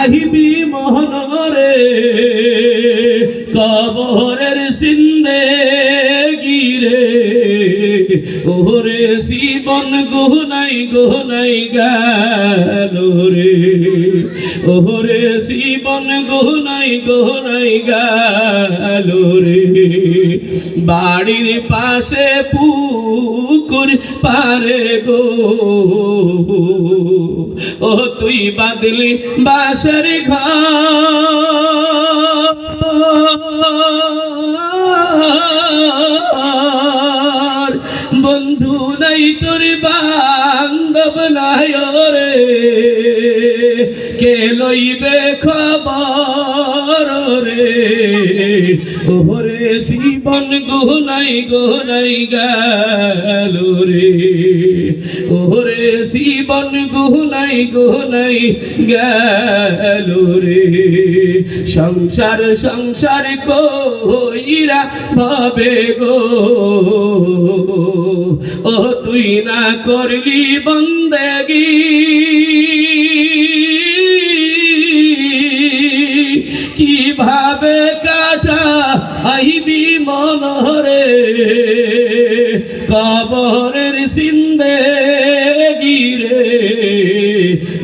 আহিবি মহনরে কবরের সিন্দে গিরে, ওরে জীবন গোহনাই গোহনাই গেল রে, ওরে জীবন গোহনাই গোহনাই গেল রে। বাড়ির পাশে পুকুর পারে গো ও তুই বাদলি বাসর ঘর। বন্ধু নাই তোর বান্ধব নাই রে কে লইবে খবর রে ওরে জীবন গোনাই গোনাই গেল রে। জীবন গোনাই গোনাই গেল রে। সংসার সংসার কইরা ভাবে গো। ও তুই না করলি বন্দেগি। কীভাবে কাটা আইবি মনরে? কবরের সিন্দে